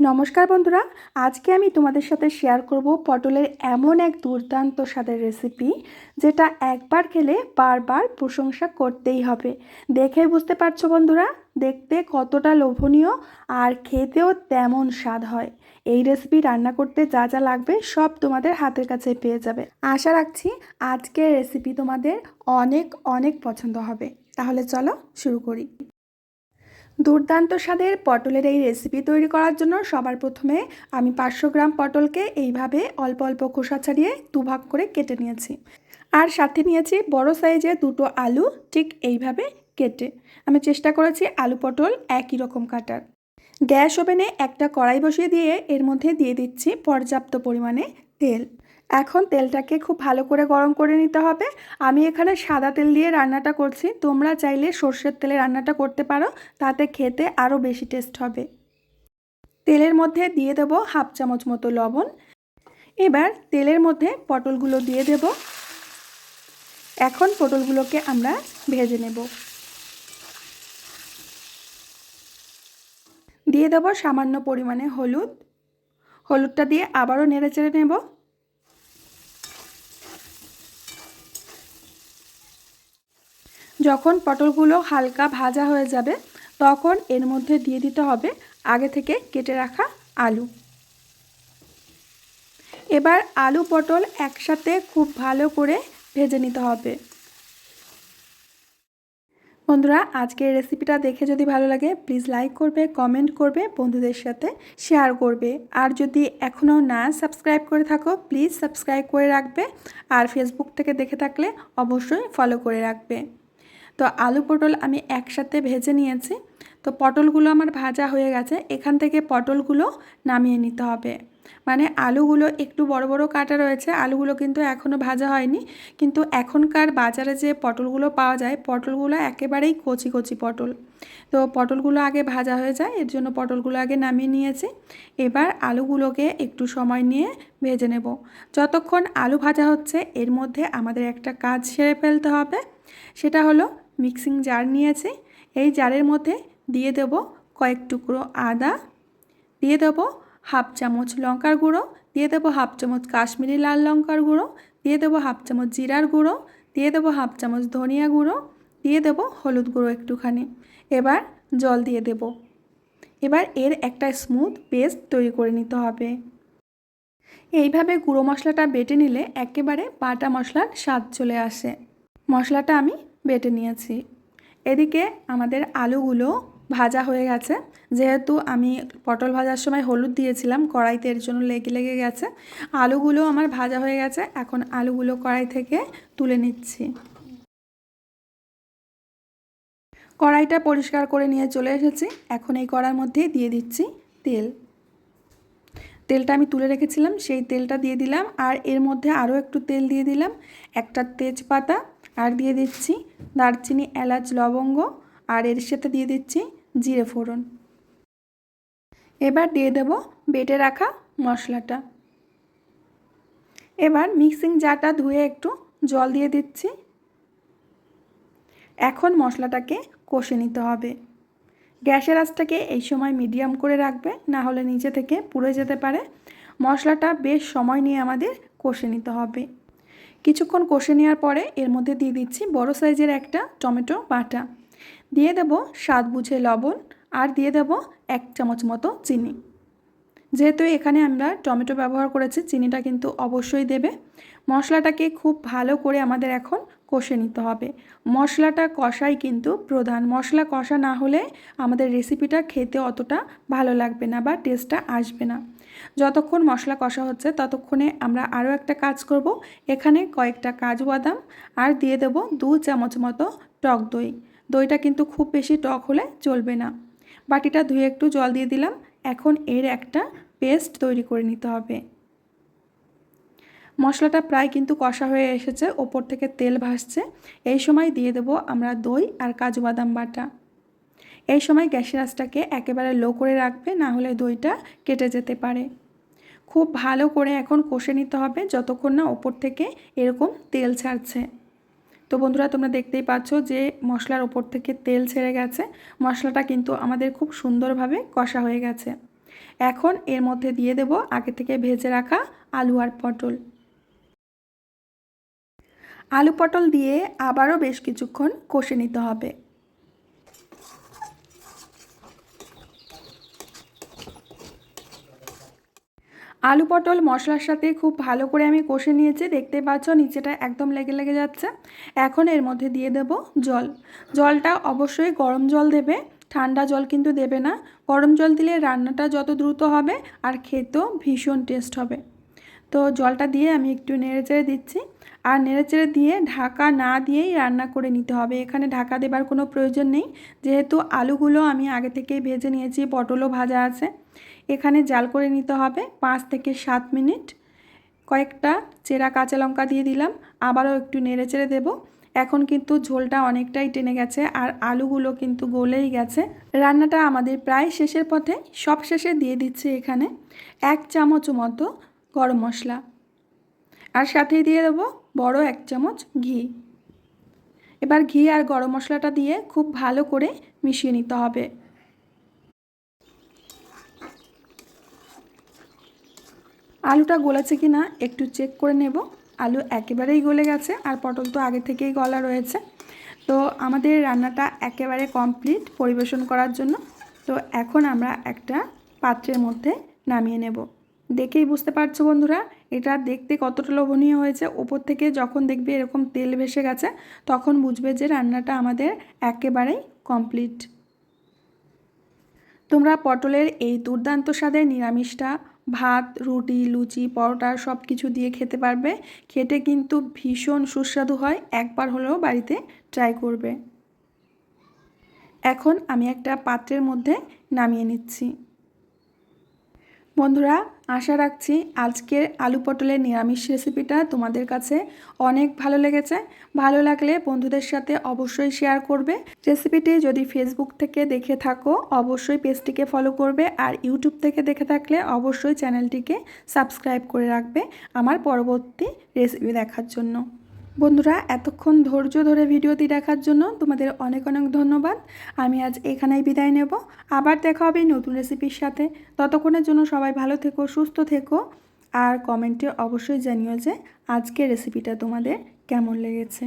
নমস্কার বন্ধুরা, আজকে আমি তোমাদের সাথে শেয়ার করব পটলের এমন এক দুর্দান্ত স্বাদের রেসিপি যেটা একবার খেলে বারবার প্রশংসা করতেই হবে। দেখে বুঝতে পারছ বন্ধুরা, দেখতে কতটা লোভনীয় আর খেতেও তেমন স্বাদ হয়। এই রেসিপি রান্না করতে যা যা লাগবে সব তোমাদের হাতের কাছে পেয়ে যাবে। আশা রাখছি আজকের রেসিপি তোমাদের অনেক অনেক পছন্দ হবে। তাহলে চলো শুরু করি। দুর্দান্ত স্বাদের পটলের এই রেসিপি তৈরি করার জন্য সবার প্রথমে আমি পাঁচশো গ্রাম পটলকে এইভাবে অল্প অল্প খোসা ছাড়িয়ে দুভাগ করে কেটে নিয়েছি। আর সাথে নিয়েছি বড় সাইজে দুটো আলু ঠিক এইভাবে কেটে। আমি চেষ্টা করেছি আলু পটল একই রকম কাটার। গ্যাস ওভেনে একটা কড়াই বসিয়ে দিয়ে এর মধ্যে দিয়ে দিচ্ছি পর্যাপ্ত পরিমাণে তেল। এখন তেলটাকে খুব ভালো করে গরম করে নিতে হবে। আমি এখানে সাদা তেল দিয়ে রান্নাটা করছি। তোমরা চাইলে সর্ষের তেলে রান্নাটা করতে পারো, তাতে খেতে আরও বেশি টেস্ট হবে। তেলের মধ্যে দিয়ে দেব হাফ চামচ মতো লবণ। এবার তেলের মধ্যে পটলগুলো দিয়ে দেব। এখন পটলগুলোকে আমরা ভেজে নেব। দিয়ে দেব সামান্য পরিমাণে হলুদ। হলুদটা দিয়ে আবারও নেড়ে চেড়ে নেব। যখন পটলগুলো হালকা ভাজা হয়ে যাবে, তখন এর মধ্যে দিয়ে দিতে হবে আগে থেকে কেটে রাখা আলু। এবার আলু পটল একসাথে খুব ভালো করে ভেজে নিতে হবে। বন্ধুরা, আজকের রেসিপিটা দেখে যদি ভালো লাগে, প্লিজ লাইক করবে, কমেন্ট করবে, বন্ধুদের সাথে শেয়ার করবে। আর যদি এখনও না সাবস্ক্রাইব করে থাকো, প্লিজ সাবস্ক্রাইব করে রাখবে। আর ফেসবুক থেকে দেখে থাকলে অবশ্যই ফলো করে রাখবে। তো আলু পটল আমি একসাথে ভেজে নিয়েছি। তো পটলগুলো আমার ভাজা হয়ে গেছে, এখান থেকে পটলগুলো নামিয়ে নিতে হবে। মানে আলুগুলো একটু বড় বড় কাটা রয়েছে, আলুগুলো কিন্তু এখনও ভাজা হয়নি। কিন্তু এখনকার বাজারে যে পটলগুলো পাওয়া যায়, পটলগুলো একেবারেই কচি কচি পটল। তো পটলগুলো আগে ভাজা হয়ে যায়, এর জন্য পটলগুলো আগে নামিয়ে নিয়েছি। এবার আলুগুলোকে একটু সময় নিয়ে ভেজে নেব। যতক্ষণ আলু ভাজা হচ্ছে, এর মধ্যে আমাদের একটা কাজ সেরে ফেলতে হবে। সেটা হলো মিক্সিং জার নিয়েছি। এই জারের মধ্যে দিয়ে দেব কয়েক টুকরো আদা, দিয়ে দেবো হাফ চামচ লঙ্কার গুঁড়ো, দিয়ে দেবো হাফ চামচ কাশ্মীরি লাল লঙ্কার গুঁড়ো, দিয়ে দেবো হাফ চামচ জিরার গুঁড়ো, দিয়ে দেবো হাফ চামচ ধনিয়া গুঁড়ো, দিয়ে দেবো হলুদ গুঁড়ো একটুখানি। এবার জল দিয়ে দেব। এবার এর একটা স্মুথ পেস্ট তৈরি করে নিতে হবে। এইভাবে গুঁড়ো মশলাটা বেটে নিলে একেবারে বাটা মশলার স্বাদ চলে আসে। মশলাটা আমি বেটে নিয়েছি। এদিকে আমাদের আলুগুলো ভাজা হয়ে গেছে। যেহেতু আমি পটল ভাজার সময় হলুদ দিয়েছিলাম, কড়াইতে এর জন্য লেগে লেগে গেছে। আলুগুলো আমার ভাজা হয়ে গেছে, এখন আলুগুলো কড়াই থেকে তুলে নিচ্ছি। কড়াইটা পরিষ্কার করে নিয়ে চলে এসেছি। এখন এই কড়ার মধ্যে দিয়ে দিচ্ছি তেল। তেলটা আমি তুলে রেখেছিলাম, সেই তেলটা দিয়ে দিলাম, আর এর মধ্যে আরও একটু তেল দিয়ে দিলাম। একটা তেজপাতা আর দিয়ে দিচ্ছি দারচিনি, এলাচ, লবঙ্গ আর এর সাথে দিয়ে দিচ্ছি জিরে ফোড়ন। এবার দিয়ে দেব বেটে রাখা মশলাটা। এবার মিক্সিং জারটা ধুয়ে একটু জল দিয়ে দিচ্ছি। এখন মশলাটাকে কষে নিতে হবে। গ্যাসের আঁচটাকে এই সময় মিডিয়াম করে রাখবে, না হলে নিচে থেকে পুড়ে যেতে পারে। মশলাটা বেশ সময় নিয়ে আমাদের কষে নিতে হবে। কিছুক্ষণ কষে নেওয়ার পরে এর মধ্যে দিয়ে দিচ্ছি বড় সাইজের একটা টমেটো বাটা। দিয়ে দেব স্বাদ বুঝে লবণ আর দিয়ে দেব এক চামচ মতো চিনি। যেহেতু এখানে আমরা টমেটো ব্যবহার করেছি, চিনিটা কিন্তু অবশ্যই দেবে। মশলাটাকে খুব ভালো করে আমাদের এখন কষে নিতে হবে। মশলাটা কষাই কিন্তু প্রধান। মশলা কষা না হলে আমাদের রেসিপিটা খেতে অতটা ভালো লাগবে না বা টেস্টটা আসবে না। যতক্ষণ মশলা কষা হচ্ছে ততক্ষণে আমরা আরও একটা কাজ করব। এখানে কয়েকটা কাজু বাদাম আর দিয়ে দেব দু চামচ মতো টক দই। দইটা কিন্তু খুব বেশি টক হলে চলবে না। বাটিটা ধুয়ে একটু জল দিয়ে দিলাম। এখন এর একটা পেস্ট তৈরি করে নিতে হবে। মশলাটা প্রায় কিন্তু কষা হয়ে এসেছে, ওপর থেকে তেল ভাসছে। এই সময় দিয়ে দেব আমরা দই আর কাজু বাদাম বাটা। এই সময় গ্যাসের আঁচটাকে একেবারে লো করে রাখবে, না হলে দইটা কেটে যেতে পারে। খুব ভালো করে এখন কষে নিতে হবে যতক্ষণ না ওপর থেকে এরকম তেল ছাড়ছে। তো বন্ধুরা, তোমরা দেখতেই পাচ্ছ যে মশলার ওপর থেকে তেল ছেড়ে গেছে। মশলাটা কিন্তু আমাদের খুব সুন্দরভাবে কষা হয়ে গেছে। এখন এর মধ্যে দিয়ে দেব আগে থেকে ভেজে রাখা আলু আর পটল। আলু পটল দিয়ে আবারও বেশ কিছুক্ষণ কষে নিতে হবে। আলু পটল মশলার সাথে খুব ভালো করে আমি কষে নিয়েছি। দেখতে পাচ্ছ নিচেটা একদম লেগে লেগে যাচ্ছে। এখন এর মধ্যে দিয়ে দেব জল। জলটা অবশ্যই গরম জল দেবে। ঠান্ডা জল কিন্তু দেবে না। গরম জল দিলে রান্নাটা যত দ্রুত হবে আর খেতেও ভীষণ টেস্ট হবে। তো জলটা দিয়ে আমি একটু নেড়েচেড়ে দিচ্ছি। আর নেড়েচেড়ে দিয়ে ঢাকা না দিয়েই রান্না করে নিতে হবে। এখানে ঢাকা দেবার কোনো প্রয়োজন নেই। যেহেতু আলুগুলো আমি আগে থেকেই ভেজে নিয়েছি, পটলও ভাজা আছে। এখানে জাল করে নিতে হবে পাঁচ থেকে সাত মিনিট। কয়েকটা চেরা কাঁচা লঙ্কা দিয়ে দিলাম। আবারও একটু নেড়েচেড়ে দেবো। এখন কিন্তু ঝোলটা অনেকটাই টেনে গেছে আর আলুগুলো কিন্তু গলেই গেছে। রান্নাটা আমাদের প্রায় শেষের পথে সব শেষে দিয়ে দিচ্ছে এখানে এক চামচ মতো গরম মশলা। আর সাথেই দিয়ে দেবো বড় এক চামচ ঘি। এবার ঘি আর গরম মশলাটা দিয়ে খুব ভালো করে মিশিয়ে নিতে হবে। আলুটা গলেছে কি না একটু চেক করে নেব। আলু একেবারেই গলে গেছে আর পটল তো আগে থেকেই গলা রয়েছে। তো আমাদের রান্নাটা একেবারে কমপ্লিট পরিবেশন করার জন্য। তো এখন আমরা একটা পাত্রের মধ্যে নামিয়ে নেব। দেখেই বুঝতে পারছ বন্ধুরা, এটা দেখতে কতটা লোভনীয় হয়েছে। ওপর থেকে যখন দেখবে এরকম তেল ভেসে গেছে, তখন বুঝবে যে রান্নাটা আমাদের একেবারেই কমপ্লিট তোমরা পটলের এই দুর্দান্ত স্বাদের নিরামিষটা, ভাত, রুটি, লুচি, পরোটা সব কিছু দিয়ে খেতে পারবে। খেতে কিন্তু ভীষণ সুস্বাদু হয়, একবার হলেও বাড়িতে ট্রাই করবে। এখন আমি একটা পাত্রের মধ্যে নামিয়ে নিচ্ছি। বন্ধুরা, আশা রাখছি আজকের আলু পটলের নিরামিষ রেসিপিটা তোমাদের কাছে অনেক ভালো লেগেছে। ভালো লাগলে বন্ধুদের সাথে অবশ্যই শেয়ার করবে। রেসিপিটি যদি ফেসবুক থেকে দেখে থাকো, অবশ্যই পেজটিকে ফলো করবে আর ইউটিউব থেকে দেখে থাকলে অবশ্যই চ্যানেলটিকে সাবস্ক্রাইব করে রাখবে আমার পরবর্তী রেসিপি দেখার জন্য। বন্ধুরা, এতক্ষণ ধৈর্য ধরে ভিডিওটি দেখার জন্য তোমাদের অনেক অনেক ধন্যবাদ। আমি আজ এখানেই বিদায় নেব। আবার দেখা হবে নতুন রেসিপির সাথে। ততক্ষণের জন্য সবাই ভালো থেকো, সুস্থ থেকো। আর কমেন্টে অবশ্যই জানিও যে আজকের রেসিপিটা তোমাদের কেমন লেগেছে।